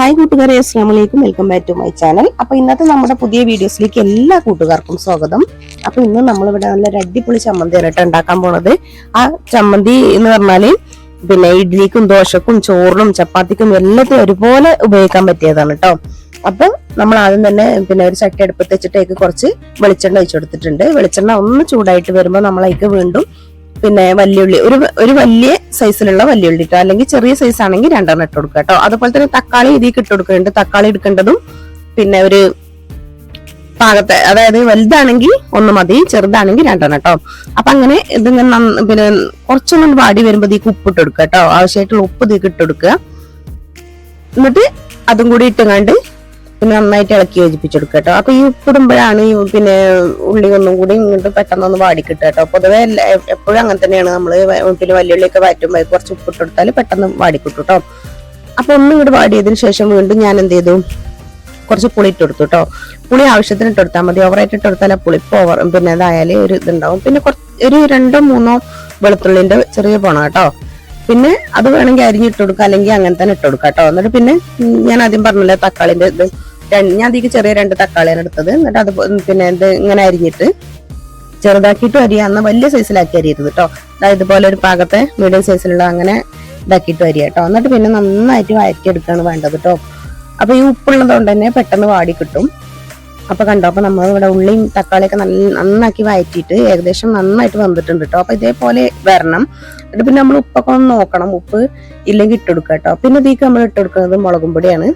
Hi കൂട്ടുകാരെ അസ്ലാമലൈക്കും welcome back to my channel. അപ്പൊ ഇന്നത്തെ നമ്മുടെ പുതിയ വീഡിയോസിലേക്ക് എല്ലാ കൂട്ടുകാർക്കും സ്വാഗതം. അപ്പൊ ഇന്ന് നമ്മളിവിടെ നല്ല അടിപൊളി ചമ്മന്തിയാണ് കേട്ടോ ഉണ്ടാക്കാൻ പോണത്. ആ ചമ്മന്തി എന്ന് പറഞ്ഞാൽ പിന്നെ ഇഡ്ലിക്കും ദോശക്കും ചോറിനും ചപ്പാത്തിക്കും എല്ലാത്തിനും ഒരുപോലെ ഉപയോഗിക്കാൻ പറ്റിയതാണ് കേട്ടോ അപ്പൊ നമ്മൾ ആദ്യം തന്നെ പിന്നെ ഒരു ചട്ടി അടുപ്പത്ത് വെച്ചിട്ടേക്ക് കുറച്ച് വെളിച്ചെണ്ണ ഒഴിച്ചു കൊടുത്തിട്ടുണ്ട്. വെളിച്ചെണ്ണ ഒന്ന് ചൂടായിട്ട് വരുമ്പോൾ നമ്മളേക്ക് വീണ്ടും പിന്നെ വല്യുള്ളി ഒരു ഒരു വലിയ സൈസിലുള്ള വല്യുള്ളി ഇട്ടോ? അല്ലെങ്കിൽ ചെറിയ സൈസ് ആണെങ്കിൽ രണ്ടെണ്ണം ഇട്ട് കൊടുക്കുക കേട്ടോ. അതുപോലെ തന്നെ തക്കാളി ഇതിലേക്ക് ഇട്ട് കൊടുക്കുന്നുണ്ട്. തക്കാളി എടുക്കേണ്ടതും പിന്നെ ഒരു പാകത്തെ അതായത് വലുതാണെങ്കിൽ ഒന്ന് മതി ചെറുതാണെങ്കിൽ രണ്ടെണ്ണം കേട്ടോ. അപ്പൊ അങ്ങനെ ഇതിങ്ങനെ പിന്നെ കുറച്ചൊന്നും വാടി വരുമ്പോൾ ഇതിക്ക് ഉപ്പ് ഇട്ട് കൊടുക്കുക കേട്ടോ. ആവശ്യമായിട്ടുള്ള ഉപ്പ് ഇതിക്ക് ഇട്ട് കൊടുക്കുക. എന്നിട്ട് അതും കൂടി ഇട്ടുകൊണ്ട് പിന്നെ നന്നായിട്ട് ഇളക്കി യോജിപ്പിച്ചെടുക്കുക കേട്ടോ അപ്പൊ ഈ ഉപ്പിടുമ്പോഴാണ് പിന്നെ ഉള്ളി ഒന്നും കൂടി ഇങ്ങോട്ട് പെട്ടെന്ന് ഒന്ന് വാടി കിട്ടുക കേട്ടോ. പൊതുവെ എപ്പോഴും അങ്ങനെ തന്നെയാണ്. നമ്മൾ പിന്നെ വല്യുള്ളിയൊക്കെ വാറ്റുമ്പോൾ കുറച്ച് ഉപ്പിട്ട് കൊടുത്താൽ പെട്ടെന്ന് വാടിക്കിട്ടു കേട്ടോ. അപ്പൊ ഒന്നും ഇങ്ങോട്ട് വാടിയതിന് ശേഷം വീണ്ടും ഞാൻ എന്ത് ചെയ്തു? കുറച്ച് പുളി ഇട്ട് കൊടുത്തു കേട്ടോ. പുളി ആവശ്യത്തിന് ഇട്ടെടുത്താൽ മതി. ഓവറായിട്ട് ഇട്ട് കൊടുത്താൽ ആ പുളിപ്പ് ഓവർ പിന്നെ അതായാലേ ഒരു ഇതുണ്ടാവും. പിന്നെ ഒരു രണ്ടോ മൂന്നോ വെളുത്തുള്ളിന്റെ ചെറിയ പോണം കേട്ടോ. പിന്നെ അത് വേണമെങ്കിൽ അരിഞ്ഞിട്ട് കൊടുക്കുക അല്ലെങ്കിൽ അങ്ങനെ തന്നെ ഇട്ട് കൊടുക്കുക കേട്ടോ. എന്നിട്ട് പിന്നെ ഞാൻ ആദ്യം പറഞ്ഞില്ലേ തക്കാളിന്റെ ഇത് ഞാൻ അതിക്ക് ചെറിയ രണ്ട് തക്കാളിയാണ് എടുത്തത്. എന്നിട്ട് അത് പിന്നെ ഇത് ഇങ്ങനെ അരിഞ്ഞിട്ട് ചെറുതാക്കിയിട്ട് അരിയാന്ന് വലിയ സൈസിലാക്കി അരിയരുത് കേട്ടോ അതായത് ഇതുപോലെ ഒരു പാകത്തെ മീഡിയം സൈസിലുള്ള അങ്ങനെ ഇതാക്കിയിട്ട് അരിയാ കേട്ടോ എന്നിട്ട് പിന്നെ നന്നായിട്ട് വഴറ്റിയെടുക്കുകയാണ് വേണ്ടത് കേട്ടോ അപ്പൊ ഈ ഉപ്പുള്ളത് കൊണ്ട് തന്നെ പെട്ടെന്ന് വാടി കിട്ടും. അപ്പൊ കണ്ടോ അപ്പൊ നമ്മൾ ഇവിടെ ഉള്ളിയും തക്കാളിയൊക്കെ നല്ല നന്നാക്കി വഴറ്റിയിട്ട് ഏകദേശം നന്നായിട്ട് വന്നിട്ടുണ്ട് കേട്ടോ അപ്പൊ ഇതേപോലെ വരണം. എന്നിട്ട് പിന്നെ നമ്മൾ ഉപ്പൊക്കെ ഒന്ന് നോക്കണം. ഉപ്പ് ഇല്ലെങ്കിൽ ഇട്ടെടുക്കാം കേട്ടോ പിന്നെ ഇതിക്ക് നമ്മൾ ഇട്ടെടുക്കുന്നത് മുളകും പൊടിയാണ്.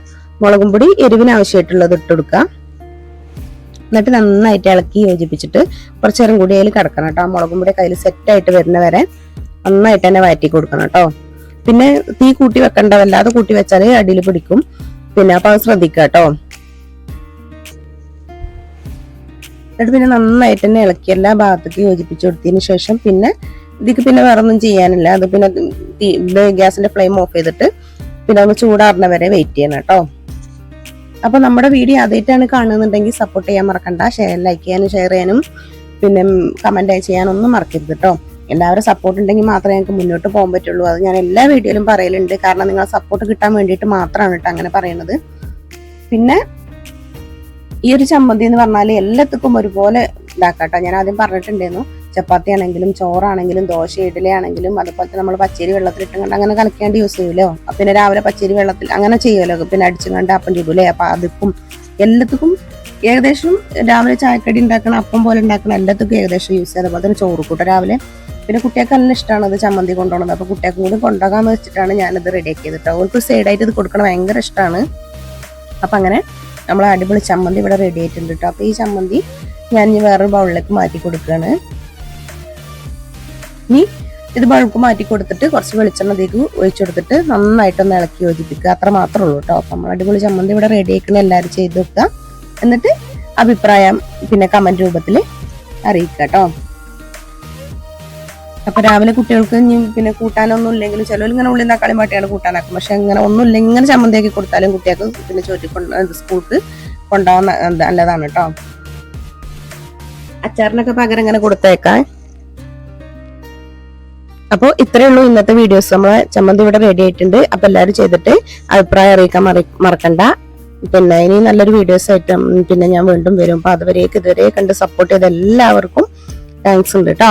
മുളകും പൊടി എരിവിന് ആവശ്യമായിട്ടുള്ളത് ഇട്ട് കൊടുക്കുക. എന്നിട്ട് നന്നായിട്ട് ഇളക്കി യോജിപ്പിച്ചിട്ട് കുറച്ച് നേരം കൂടി അതിൽ കിടക്കണം കേട്ടോ. ആ മുളകും പൊടി കയ്യിൽ സെറ്റായിട്ട് വരുന്ന വരെ നന്നായിട്ട് തന്നെ വഴറ്റി കൊടുക്കണം കേട്ടോ. പിന്നെ തീ കൂട്ടി വെക്കണ്ട വല്ലാതെ കൂട്ടി വെച്ചാൽ അടിയിൽ പിടിക്കും. പിന്നെ അപ്പൊ അത് ശ്രദ്ധിക്കുക കേട്ടോ. എന്നിട്ട് പിന്നെ നന്നായിട്ട് തന്നെ ഇളക്കി എല്ലാ ഭാഗത്തേക്ക് യോജിപ്പിച്ച് കൊടുത്തതിന് ശേഷം പിന്നെ ഇതിക്ക് പിന്നെ വേറെ ഒന്നും ചെയ്യാനില്ല. അത് പിന്നെ ഗ്യാസിന്റെ ഫ്ലെയിം ഓഫ് ചെയ്തിട്ട് പിന്നെ ഒന്ന് ചൂടാറുന്ന വരെ വെയിറ്റ് ചെയ്യണം കേട്ടോ. അപ്പൊ നമ്മുടെ വീഡിയോ ആദ്യമായിട്ടാണ് കാണുന്നുണ്ടെങ്കിൽ സപ്പോർട്ട് ചെയ്യാൻ മറക്കണ്ട. ഷെയർ ലൈക്ക് ചെയ്യാനും ഷെയർ ചെയ്യാനും പിന്നെ കമന്റ് ചെയ്യാനൊന്നും മറക്കരുത് കേട്ടോ എല്ലാവരും സപ്പോർട്ട് ഉണ്ടെങ്കിൽ മാത്രമേ ഞങ്ങൾക്ക് മുന്നോട്ട് പോകാൻ പറ്റുള്ളൂ. അത് ഞാൻ എല്ലാ വീഡിയോയിലും പറയലുണ്ട്. കാരണം നിങ്ങളെ സപ്പോർട്ട് കിട്ടാൻ വേണ്ടിയിട്ട് മാത്രമാണ് കേട്ടോ അങ്ങനെ പറയുന്നത് പിന്നെ ഈ ഒരു ചമ്മന്തി എന്ന് പറഞ്ഞാൽ എല്ലാത്തിനും ഒരുപോലെ ഇതാക്കാട്ടോ ഞാൻ ആദ്യം പറഞ്ഞിട്ടുണ്ടായിരുന്നു. ചപ്പാത്തി ആണെങ്കിലും ചോറാണെങ്കിലും ദോശ ഇഡലി ആണെങ്കിലും അതുപോലെ തന്നെ നമ്മൾ പച്ചരി വെള്ളത്തിൽ ഇട്ടുകൊണ്ട് അങ്ങനെ കലക്കേണ്ടി യൂസ് ചെയ്യുമല്ലോ പിന്നെ രാവിലെ പച്ചരി വെള്ളത്തിൽ അങ്ങനെ ചെയ്യുമല്ലോ പിന്നെ അടിച്ചുകൊണ്ട് അപ്പം ചുടൂലേ അപ്പം അതിപ്പം എല്ലാത്തിക്കും ഏകദേശം രാവിലെ ചായക്കടി ഉണ്ടാക്കണം അപ്പം പോലെ ഉണ്ടാക്കണം എല്ലാത്തിക്കും ഏകദേശം യൂസ് ചെയ്യുക അതുപോലെ തന്നെ ചോറ് കൂട്ടം രാവിലെ. പിന്നെ കുട്ടികൾക്ക് നല്ല ഇഷ്ടമാണ് അത് ചമ്മന്തി കൊണ്ടുപോകുന്നത് അപ്പോൾ കുട്ടികൾക്കും കൂടി കൊണ്ടുപോകാമെന്ന് വെച്ചിട്ടാണ് ഞാനത് റെഡി ആക്കിയത് കേട്ടോ അവർക്ക് സൈഡായിട്ട് ഇത് കൊടുക്കണം ഭയങ്കര ഇഷ്ടമാണ് അപ്പം അങ്ങനെ നമ്മൾ അടിപൊളി ചമ്മന്തി ഇവിടെ റെഡി ആയിട്ടുണ്ട് കേട്ടോ അപ്പോൾ ഈ ചമ്മന്തി ഞാൻ വേറൊരു ബൗളിലേക്ക് മാറ്റി കൊടുക്കുകയാണ് ഇനി ഇത് ബൾക്ക് മാറ്റി കൊടുത്തിട്ട് കുറച്ച് വെളിച്ചെണ്ണ തേക്ക് ഒഴിച്ചു കൊടുത്തിട്ട് നന്നായിട്ടൊന്ന് ഇളക്കി യോജിപ്പിക്കുക. അത്ര മാത്രമേ ഉള്ളൂ കേട്ടോ. അപ്പം നമ്മൾ അടിപൊളി ചമ്മന്തി ഇവിടെ റെഡി ആക്കണം എല്ലാവരും ചെയ്ത് വെക്കുക എന്നിട്ട് അഭിപ്രായം പിന്നെ കമന്റ് രൂപത്തിൽ അറിയിക്കുക കേട്ടോ. അപ്പൊ രാവിലെ കുട്ടികൾക്ക് ഇനി പിന്നെ കൂട്ടാനൊന്നും ഇല്ലെങ്കിൽ ചിലർ ഇങ്ങനെ ഉള്ളി തക്കാളി മാട്ടിയാണ് കൂട്ടാനാക്കും പക്ഷെ ഇങ്ങനെ ഒന്നും ഇല്ലെങ്കിൽ ഇങ്ങനെ ചമ്മന്തിയാക്കി കൊടുത്താലും കുട്ടികൾക്ക് പിന്നെ ചോറ്റി കൊണ്ട് സ്കൂൾക്ക് കൊണ്ടുപോകാൻ നല്ലതാണ് കേട്ടോ. അച്ചാറിനൊക്കെ പകരം ഇങ്ങനെ കൊടുത്തേക്കാൻ അപ്പോൾ ഇത്രയേ ഉള്ളൂ ഇന്നത്തെ വീഡിയോസ് നമ്മൾ ചമ്മന്തി ഇവിടെ റെഡി ആയിട്ടുണ്ട്. അപ്പൊ എല്ലാവരും ചെയ്തിട്ട് അഭിപ്രായം അറിയിക്കാൻ മറി- മറക്കണ്ട. പിന്നെ ഇനി നല്ലൊരു വീഡിയോസ് ആയിട്ട് പിന്നെ ഞാൻ വീണ്ടും വരും. അപ്പൊ അതുവരേക്ക് ഇതുവരെ കണ്ട് സപ്പോർട്ട് ചെയ്ത എല്ലാവർക്കും താങ്ക്സ് ഉണ്ട് കേട്ടോ